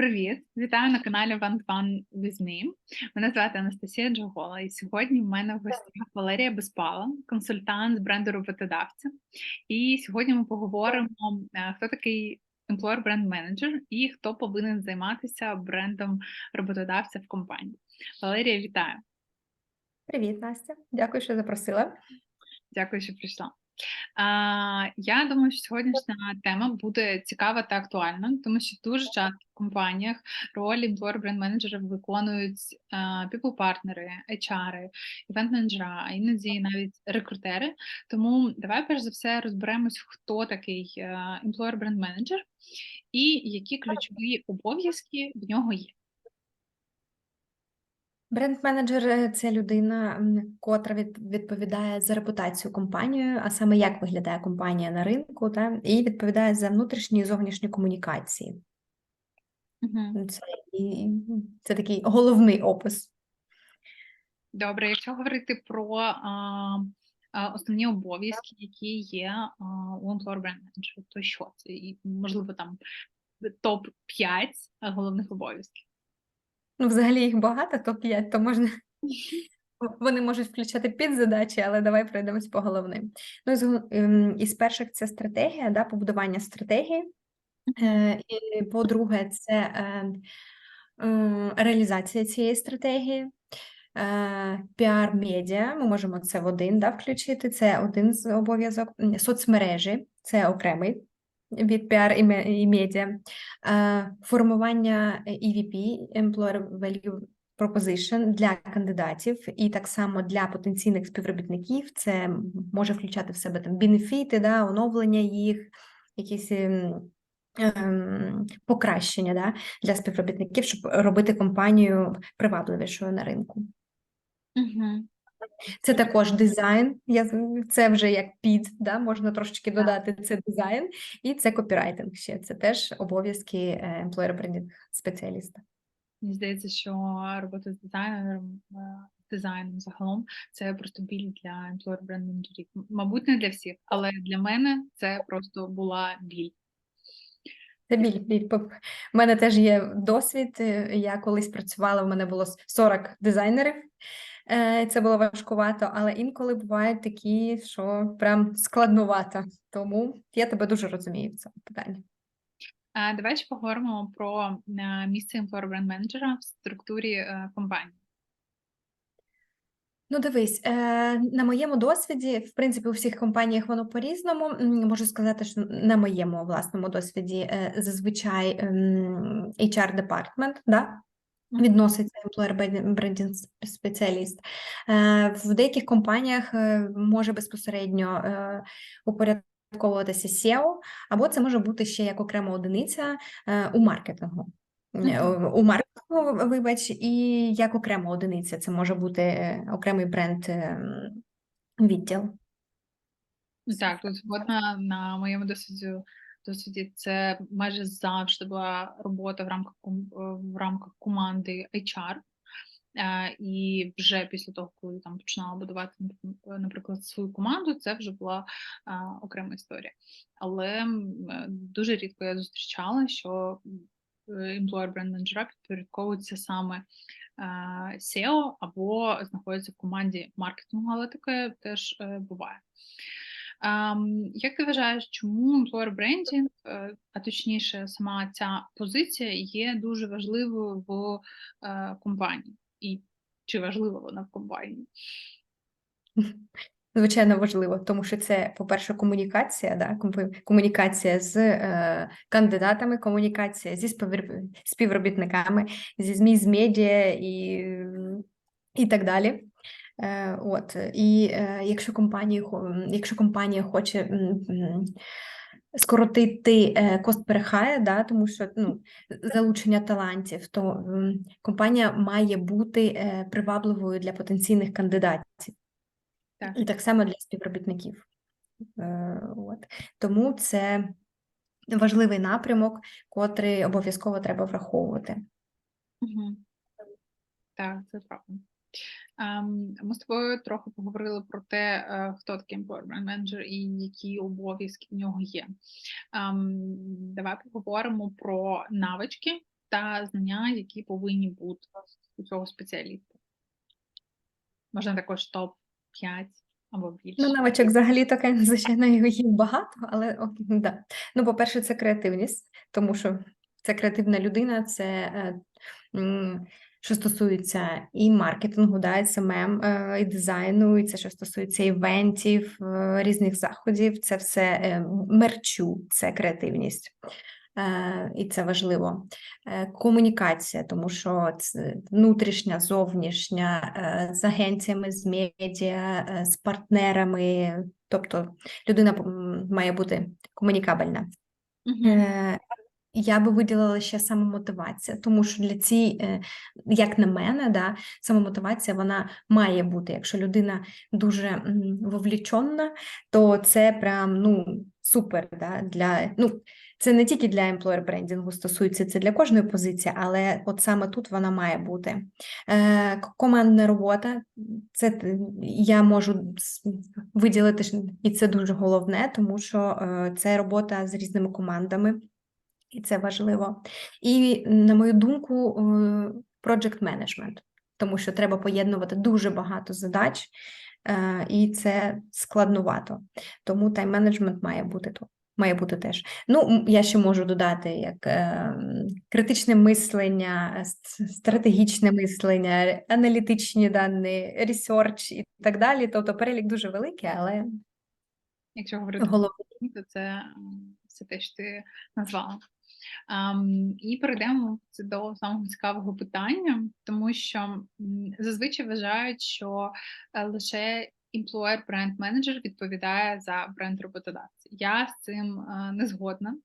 Привіт, вітаю на каналі One One with Me. Мене звати Анастасія Джогола, і сьогодні в мене в гостях Валерія Безпала, консультант з бренду роботодавця. І сьогодні ми поговоримо, е, хто такий employer бренд менеджер і хто повинен займатися брендом роботодавця в компанії. Валерія, вітаю! Привіт, Настя. Дякую, що запросила. Дякую, що прийшла. Я думаю, що сьогоднішня тема буде цікава та актуальна, тому що дуже часто в компаніях роль employer бренд менеджера виконують people-партнери, HR, івент-менеджера, а іноді навіть рекрутери. Тому давай перш за все розберемось, хто такий employer бренд менеджер і які ключові обов'язки в нього є. Бренд-менеджер е, це людина, котра відповідає за репутацію компанії, а саме як виглядає компанія на ринку, та, і відповідає за внутрішні і зовнішні комунікації. Угу. Це, і, це такий головний опис. Добре, якщо говорити про а, основні обов'язки, які є а, у employer brand manager, то що це? І, можливо, там топ 5 головних обов'язків. Ну, взагалі їх багато, топ-5, то можна. Вони можуть включати підзадачі, але давай пройдемось по головним. Ну, з, ем, із перших це стратегія, да, побудування стратегії. Е, І по-друге, це е, реалізація цієї стратегії. Е, Піар-медіа, ми можемо це в один да, включити. Це один з обов'язок. Соцмережі це окремий від піар і медіа. Формування EVP, Employer Value Proposition для кандидатів і так само для потенційних співробітників. Це може включати в себе там бенефіти, да, оновлення їх, якісь. ем, ем, Покращення да, для співробітників, щоб робити компанію привабливішою на ринку. Угу. Це також дизайн. Я це вже як під, да, можна трошечки додати це дизайн, і це копірайтинг ще. Це теж обов'язки е, employer branding спеціаліста. Мені здається, що робота з дизайнером, е, дизайном загалом це просто біль для employer brand менеджерів. Мабуть, не для всіх, але для мене це просто була біль. Це біль, біль. У мене теж є досвід. е, Я колись працювала, у мене було с- 40 дизайнерів. Е, Це було важкувато, але інколи бувають такі, що прям складнувато. Тому я тебе дуже розумію в цьому питанні. Давай ще поговоримо про е, місце employer brand менеджера в структурі е, компанії. Ну, дивись, на моєму досвіді, в принципі, у всіх компаніях воно по-різному. Можу сказати, що на моєму власному досвіді зазвичай ем, HR департмент, да. Відноситься employer branding спеціаліст. В деяких компаніях е, може безпосередньо е, упорядковуватися SEO, або це може бути ще як окрема одиниця е, у маркетингу. У маркетингу, вибач, і як окрема одиниця, це може бути окремий бренд відділ. Так, тут згодна на моєму досвіді, досвіді це майже завжди була робота в рамках е, в рамках команди HR. Е, І вже після того, коли там починала будувати, наприклад, свою команду, це вже була е, окрема історія. Але е, дуже рідко я зустрічала, що е, employer бренд менеджера підпорядковується саме е, SEO або знаходиться в команді маркетингу, але таке теж е, буває. Як ти вважаєш, чому employer branding, е, а точніше, сама ця позиція є дуже важливою в е, компанії? І чи важлива вона в компанії? Звичайно, важливо, тому що це, по-перше, комунікація, да, комунікація з е, кандидатами, комунікація зі співроб- співробітниками, зі ЗМІ, з медіа і, і так далі. Е, от, і е, якщо компанія, якщо компанія хоче скоротити е, кост перехая, да, тому що ну, залучення талантів, то компанія має бути привабливою для потенційних кандидатів. Так. І так само для співробітників. От. Тому це важливий напрямок, котрий обов'язково треба враховувати. Угу. Так, це правда. Ем, Ми з тобою трохи поговорили про те, е, хто такий employer brand manager і які обов'язки в нього є. Ем, Давай поговоримо про навички, та знання, які повинні бути у цього спеціаліста. Можна також топ 5 або більше. Ну, навичок взагалі таке, звичайно, їх багато, але окей, да. Ну, по-перше, це креативність, тому що це креативна людина, це е, що стосується і маркетингу, да, і СММ, е, і дизайну, і це що стосується івентів, е, різних заходів, це все е, мерчу, це креативність. І це важливо. Комунікація, тому що це внутрішня, зовнішня, з агенціями, з медіа, з партнерами. Тобто людина має бути комунікабельна. Е, Я би виділила ще самомотивація, тому що для цій, е, як на мене, да, самомотивація вона має бути. Якщо людина дуже вовлічена, то це прям ну супер. Да, для, ну, це не тільки для employer брендінгу стосується, це для кожної позиції, але от саме тут вона має бути. Е, командна робота, це я можу виділити, і це дуже головне, тому що е, це робота з різними командами. І це важливо. І, на мою думку, е, project management, тому що треба поєднувати дуже багато задач, е, і це складнувато. Тому тайм-менеджмент має бути тут. Має бути теж. Ну, я ще можу додати як е, критичне мислення, стратегічне мислення, аналітичні дані, ресерч і так далі. Тобто перелік дуже великий, але Якщо говорити про головне. то це все те, що ти назвала. Ам, і перейдемо до самого цікавого питання, тому що зазвичай вважають, що е, лише employer бренд менеджер відповідає за бренд роботодавця. Я з цим е, не згодна.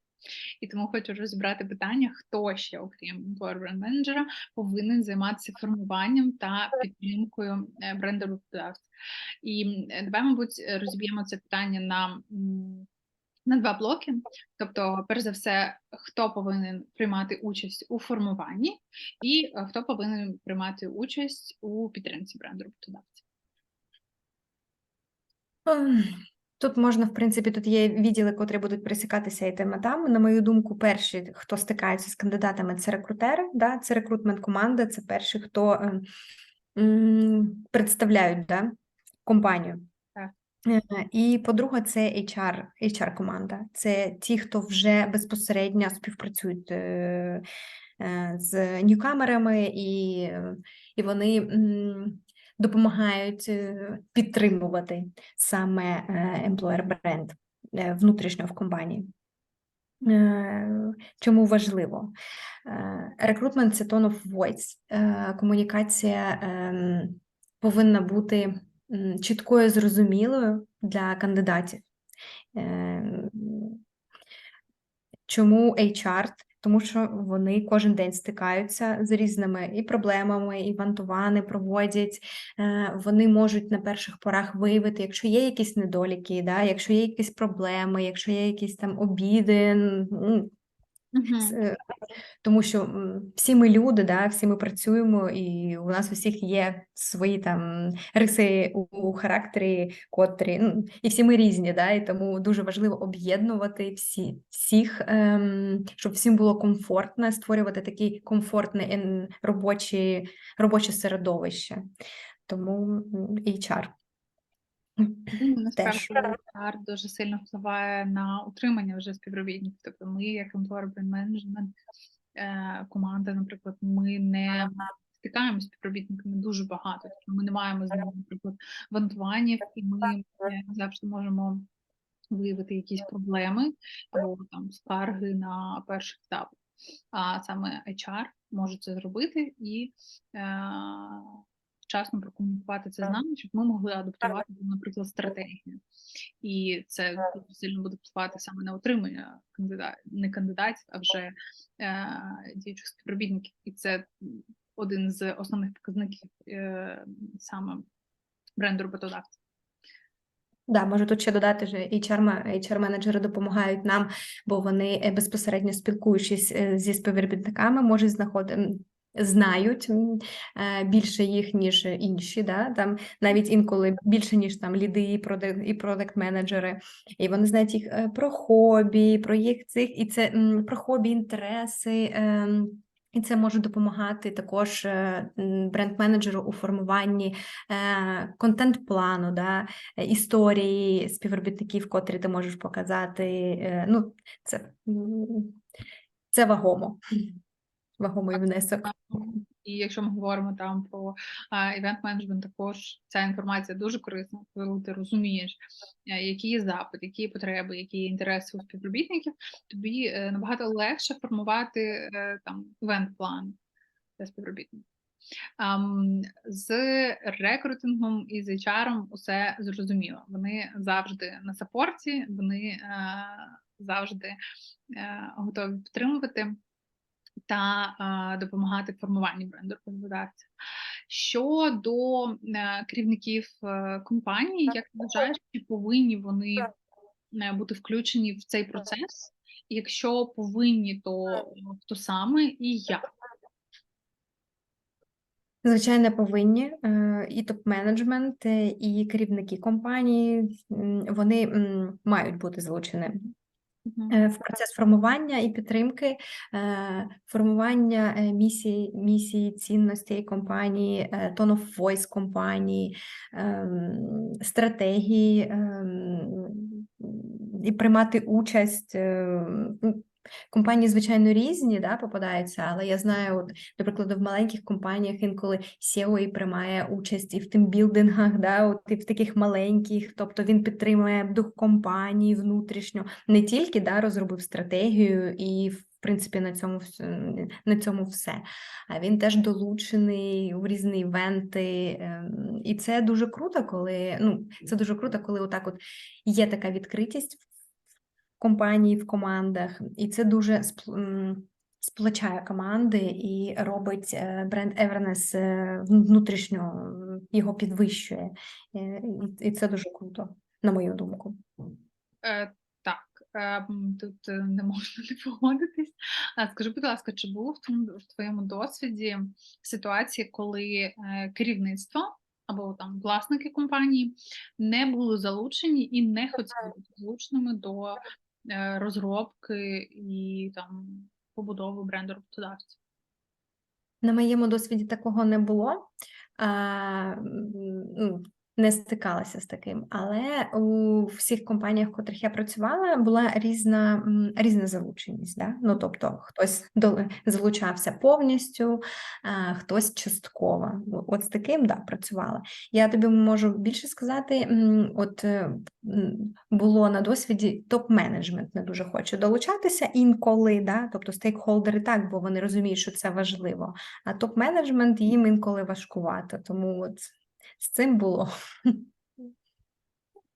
І тому хочу розібрати питання, хто ще, окрім бренд менеджера, повинен займатися формуванням та підтримкою е, бренду роботодавця. І давай, мабуть, розіб'ємо це питання на, на два блоки. Тобто, перш за все, хто повинен приймати участь у формуванні, і е, хто повинен приймати участь у підтримці бренду роботодавця. Ем, Тут можна, в принципі, тут є відділи, котрі будуть пересікатися і тема там. На мою думку, перші, хто стикається з кандидатами, це рекрутери, да? це рекрутмент команда, це перші, хто ем, м, представляють да? компанію. Е, І по-друге, це HR, HR команда. Це ті, хто вже безпосередньо співпрацюють е, е, з ньюкамерами, і, і вони допомагають підтримувати саме employer бренд внутрішньо в компанії. Чому важливо? Рекрутмент це tone of voice. Комунікація ем, повинна бути чіткою, зрозумілою для кандидатів. Ем, Чому HR? Тому що вони кожен день стикаються з різними і проблемами, і вантувани проводять. Е, Вони можуть на перших порах виявити, якщо є якісь недоліки, да, якщо є якісь проблеми, якщо є якісь там обіди. С- е, Тому що всі ми люди, да, всі ми працюємо, і у нас у всіх є свої там риси у, характері, котрі, ну, і всі ми різні, да, і тому дуже важливо об'єднувати всі, всіх, ем, щоб всім було комфортно, створювати таке комфортне ен- робоче, середовище. Тому HR. Ну, Насправді Теж. HR дуже сильно впливає на утримання вже співробітників. Тобто ми, як employer brand management е, команда, наприклад, ми не стикаємося з співробітниками дуже багато. Тобто ми не маємо з ними, наприклад, вантуванів, і ми завжди можемо виявити якісь проблеми або там скарги на перший етап. А саме HR може це зробити і е, вчасно прокомунікувати це з нами, щоб ми могли адаптувати, наприклад, стратегію. І це дуже сильно буде впливати саме на отримання кандидатів, не кандидатів, а вже е, діючих співробітників. І це один з основних показників е, саме бренду роботодавця. Да, можу тут ще додати, що HR, HR-менеджери допомагають нам, бо вони е, безпосередньо спілкуючись е, зі співробітниками, можуть знаходити. Знають е, більше їх, ніж інші, да? там навіть інколи більше, ніж там ліди і продакт, і продакт-менеджери. І вони знають їх е, про хобі, про їх цих, і це про хобі, інтереси, ем, І це може допомагати також е, бренд-менеджеру у формуванні контент-плану, да, історії співробітників, котрі ти можеш показати. Ну, це, це вагомо. Вагомий внесок. І якщо ми говоримо там про івент менеджмент, також ця інформація дуже корисна, коли ти розумієш, е, які є запит, які є потреби, які є інтереси у співробітників, тобі е, набагато легше формувати е, там івент-план для співробітників. Ам, з рекрутингом і з HR усе зрозуміло. Вони завжди на сапорті, вони е, завжди е, готові підтримувати та е, допомагати в формуванні бренду роботодавця. Щодо е, керівників е, компанії, як ти вважаєш, чи повинні вони е, бути включені в цей процес? Якщо повинні, то хто саме і як? Звичайно, повинні. Е, і топ-менеджмент, і керівники компанії. Вони мають бути залучені в процес формування і підтримки, е, формування е, місії, місії цінностей компанії, е, tone of voice компанії, ем, стратегії ем, і приймати участь. Компанії, звичайно, різні, да, попадаються, але я знаю, от, до прикладу, в маленьких компаніях інколи SEO і приймає участь і в тимбілдингах, да, от, і в таких маленьких, тобто він підтримує дух компанії внутрішньо, не тільки да, розробив стратегію і, в принципі, на цьому, на цьому все. А він теж долучений у різні івенти. ем, І це дуже круто, коли ну, це дуже круто, коли отак от є така відкритість в компанії, в командах, і це дуже спл- сплочає команди і робить е, бренд Everness е, внутрішньо е, його підвищує. Е, І це дуже круто, на мою думку. Е, так, е, тут не можна не погодитись. Скажи, будь ласка, чи було в твоєму, в твоєму досвіді ситуації, коли керівництво або там власники компанії не були залучені і не хотіли бути залученими до розробки і там побудови бренду роботодавця? На моєму досвіді такого не було. Не стикалася з таким, але у всіх компаніях, в котрих я працювала, була різна, різна залученість. Да? Ну, тобто хтось залучався повністю, а хтось частково. От з таким да, працювала. Я тобі можу більше сказати, от е, було на досвіді топ-менеджмент не дуже хоче долучатися інколи, да? тобто стейкхолдери так, бо вони розуміють, що це важливо. А топ-менеджмент їм інколи важкувато, тому от з цим було.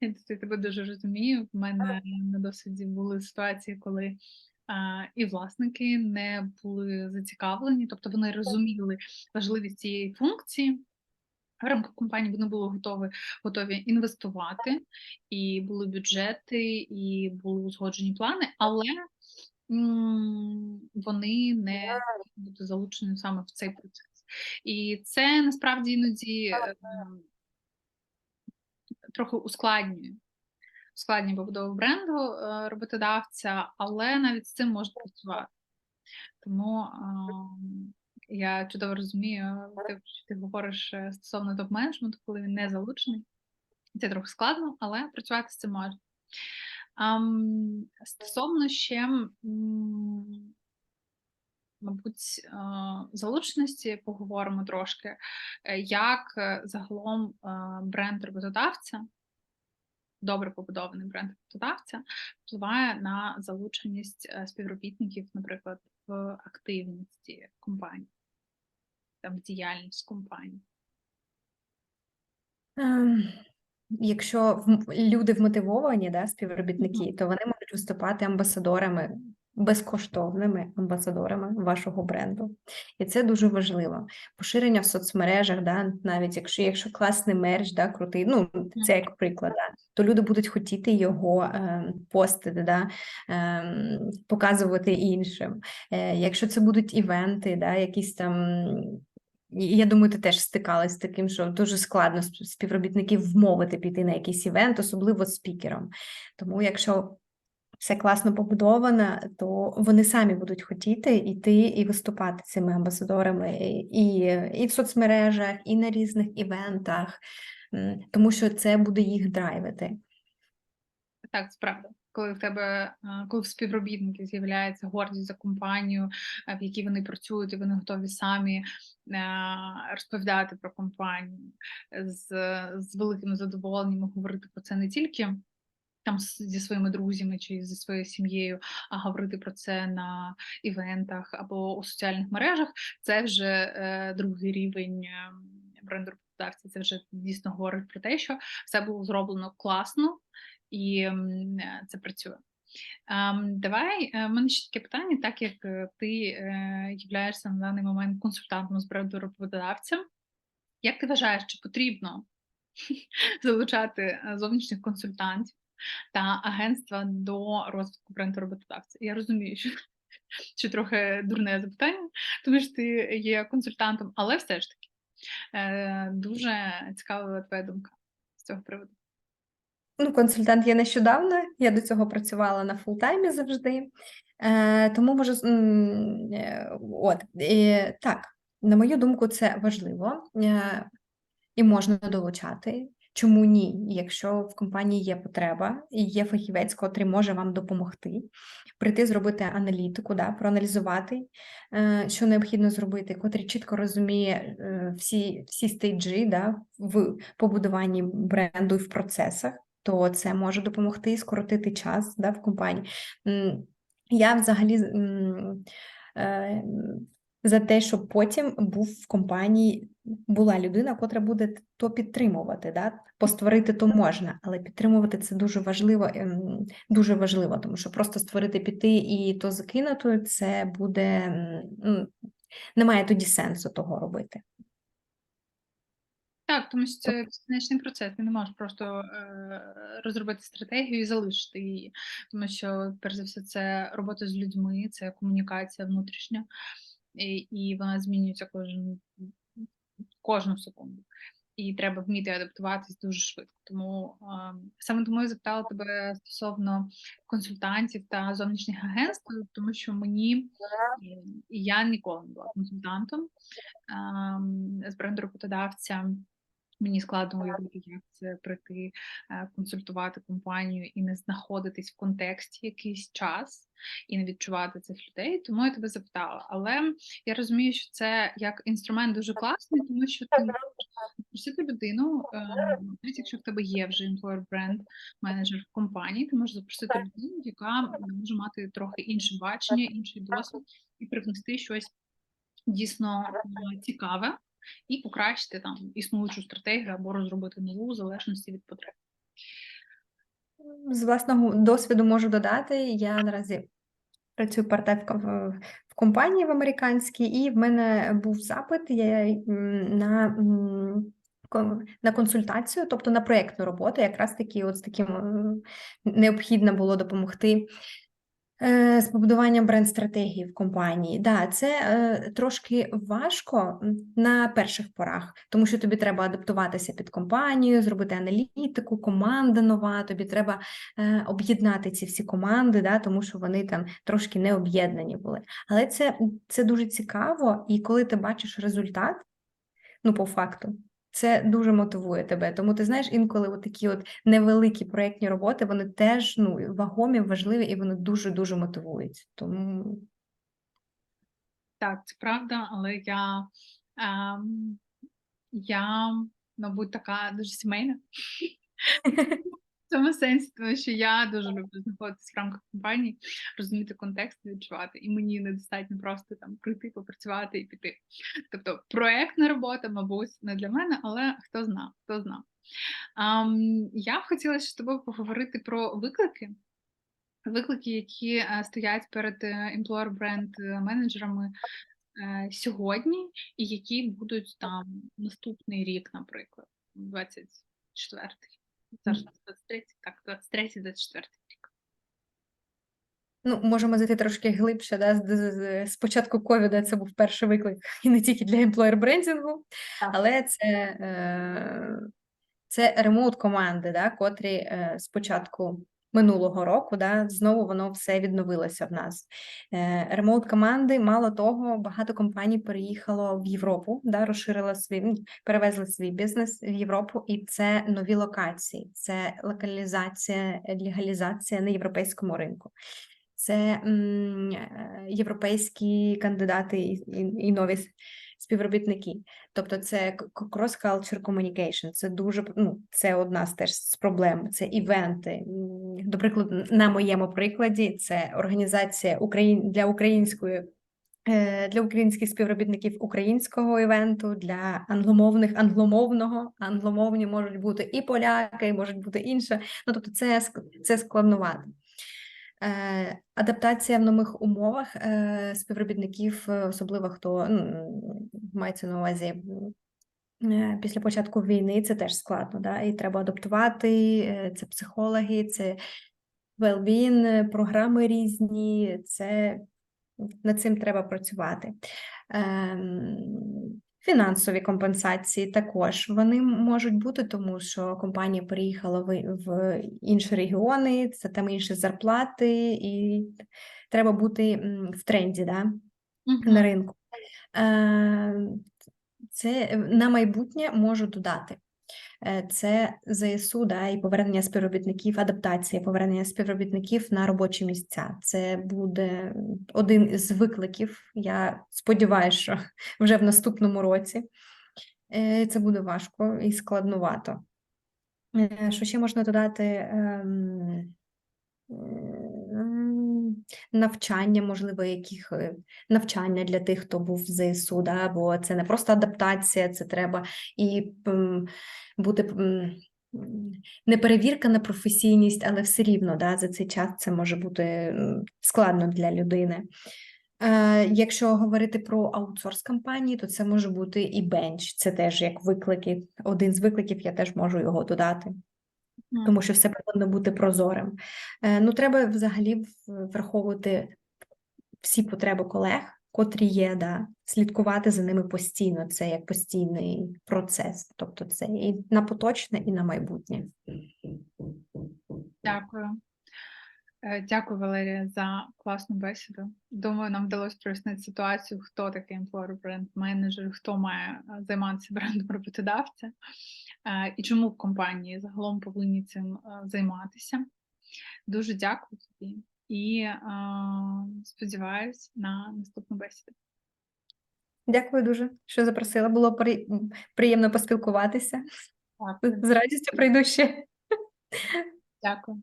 Я тебе дуже розумію. В мене на досвіді були ситуації, коли а, і власники не були зацікавлені, тобто вони розуміли важливість цієї функції. В рамках компанії вони були готові, готові інвестувати, і були бюджети, і були узгоджені плани, але м, вони не бути залучені саме в цей процес. І це насправді іноді е, трохи ускладнює. Ускладнює побудову бренду е, роботодавця, але навіть з цим можна працювати. Тому ем, я чудово розумію, що ти говориш е, стосовно топ-менеджменту, коли він не залучений. Це трохи складно, але працювати з цим можна. Ам, стосовно ще, мабуть, е, залученості поговоримо трошки, Е, як е, загалом бренд роботодавця, добре побудований бренд роботодавця, впливає на залученість співробітників, наприклад, в активності компанії, там в діяльність компанії. Ем, Якщо люди вмотивовані, да, співробітники, то вони можуть виступати амбасадорами, безкоштовними амбасадорами вашого бренду. І це дуже важливо. Поширення в соцмережах, да, навіть якщо, якщо класний мерч, да, крутий, ну це як приклад, да, то люди будуть хотіти його е, постити, да, е, показувати іншим. Е, якщо це будуть івенти, да, якісь там. Я думаю, ти теж стикалась з таким, що дуже складно співробітників вмовити піти на якийсь івент, особливо спікером. Тому, якщо все класно побудовано, то вони самі будуть хотіти йти і виступати цими амбасадорами і, і в соцмережах, і на різних івентах, тому що це буде їх драйвити. Так, це правда. Коли в тебе, е, коли в співробітників з'являється гордість за компанію, е, в якій вони працюють, і вони готові самі е, розповідати про компанію з, з великим задоволенням говорити про це не тільки там зі своїми друзями чи зі своєю сім'єю, а говорити про це на івентах або у соціальних мережах, це вже е, другий рівень е. Це вже дійсно говорить про те, що все було зроблено класно і е, це працює. Ем, Давай е, в мене ще таке питання, так як ти являєшся на даний момент консультантом з бренду роботодавця. Як ти вважаєш, чи потрібно залучати зовнішніх консультантів та агентства до розвитку бренду роботодавця? Я розумію, що, що трохи дурне запитання, тому що ти є консультантом, але все ж таки е, дуже цікава твоя думка з цього приводу. Ну, консультант є нещодавно, я до цього працювала на фултаймі завжди. Е, тому можу е, от і, так, на мою думку, це важливо е, і можна долучати. Чому ні? Якщо в компанії є потреба і є фахівець, котрий може вам допомогти, прийти зробити аналітику, да, проаналізувати, е, що необхідно зробити, котрий чітко розуміє е, всі, всі стейджі да, в побудуванні бренду і в процесах то це може допомогти скоротити час да, в компанії. Я взагалі е, за те, щоб потім був в компанії була людина, котра буде то підтримувати. Да? Постворити то можна, але підтримувати це дуже важливо, ем, дуже важливо, тому що просто створити піти і то закинути, це буде м, немає тоді сенсу того робити. Так, тому що це безкінечний процес. Ти не можеш просто е, розробити стратегію і залишити її. Тому що, перш за все, це робота з людьми, це комунікація внутрішня, і, вона змінюється кожен, кожну секунду. І треба вміти адаптуватись дуже швидко. Тому саме тому я запитала тебе стосовно консультантів та зовнішніх агентств, тому що мені е, я ніколи не була консультантом з бренду роботодавця. Мені складно уявити, як це прийти е, консультувати компанію і не знаходитись в контексті якийсь час і не відчувати цих людей. Тому я тебе запитала. Але я розумію, що це як інструмент дуже класний, тому що ти можеш запросити людину, е, навіть якщо в тебе є вже employer brand менеджер в компанії, ти можеш запросити людину, яка може мати трохи інше бачення, інший досвід і привнести щось дійсно е, цікаве і покращити там існуючу стратегію або розробити нову в залежності від потреб. З власного досвіду можу додати, я наразі працюю part-time в в компанії в американській, і в мене був запит я, на, на консультацію, тобто на проєктну роботу, якраз таки от з таким е, необхідно було допомогти. Е, З побудуванням бренд-стратегії в компанії. Да, це е, трошки важко на перших порах, тому що тобі треба адаптуватися під компанію, зробити аналітику, команда нова, тобі треба е, об'єднати ці всі команди, да, тому що вони там трошки не об'єднані були. Але це, це дуже цікаво, і коли ти бачиш результат, ну, по факту, це дуже мотивує тебе. Тому ти знаєш, інколи от такі от невеликі проєктні роботи, вони теж ну, вагомі, важливі, і вони дуже-дуже мотивують. Тому Так, це правда, але я, ем, я, мабуть, така дуже сімейна. Цьому сенсі, тому що я дуже люблю знаходитися в рамках компанії, розуміти контекст і відчувати. І мені недостатньо просто там прийти, попрацювати і піти. Тобто проектна робота, мабуть, не для мене, але хто зна, хто зна. Ам, я б хотіла з тобою поговорити про виклики. Виклики, які е, стоять перед е, employer бренд менеджерами е, сьогодні, і які будуть там наступний рік, наприклад, 24-й. Зараз 23, так, 23-24 рік. ну, можемо зайти трошки глибше. Да? з- з- з- З початку ковіда це був перший виклик, і не тільки для емплоєр брендінгу, але це, е, це ремоут команди, да? котрі е, спочатку минулого року, да, знову воно все відновилося в нас. Е, Ремоут команди, мало того, багато компаній переїхало в Європу, да, розширило свій, ну, перевезли свій бізнес в Європу, і це нові локації, це локалізація, легалізація на європейському ринку. Це е, європейські кандидати і, і, і нові співробітники. Тобто це cross-culture communication, це дуже ну, це одна з теж з проблем. Це івенти. До прикладу, на моєму прикладі, це організація Україн для української. е, Для українських співробітників українського івенту, для англомовних англомовного, англомовні можуть бути і поляки, і можуть бути інше. Ну тобто, це це складновато. Е, Адаптація в нових умовах е, співробітників, е, особливо хто мається на увазі після початку війни, це теж складно. Да? І треба адаптувати. Це психологи, це well-being, програми різні. Це над цим треба працювати. Фінансові компенсації також вони можуть бути, тому що компанія переїхала в, інші регіони, це там інші зарплати, і треба бути в тренді да, на ринку. Е, Це на майбутнє можу додати. Е, Це ЗСУ, да, і повернення співробітників, адаптація, повернення співробітників на робочі місця. Це буде один із викликів. Я сподіваюся, що вже в наступному році. Е, Це буде важко і складновато. Е, Що ще можна додати? Навчання, можливо, яких е, навчання для тих, хто був в ЗСУ, да, бо це не просто адаптація, це треба і бути не перевірка на професійність, але все рівно да, за цей час це може бути складно для людини. Е, Якщо говорити про аутсорс компанії, то це може бути і бенч. Це теж як виклики. Один з викликів я теж можу його додати. Тому що все повинно бути прозорим. Е, Ну, треба взагалі враховувати всі потреби колег, котрі є, да, слідкувати за ними постійно. Це як постійний процес. Тобто це і на поточне, і на майбутнє. Дякую. Е, Дякую, Валерія, за класну бесіду. Думаю, нам вдалося прояснити ситуацію, хто такий employer бренд менеджер, хто має е, займатися брендом роботодавця і чому компанії загалом повинні цим е, займатися. Дуже дякую тобі і сподіваюся сподіваюсь на наступну бесіду. Дякую дуже, що запросила. Було при- приємно поспілкуватися. Дякую. З радістю прийду ще. Дякую.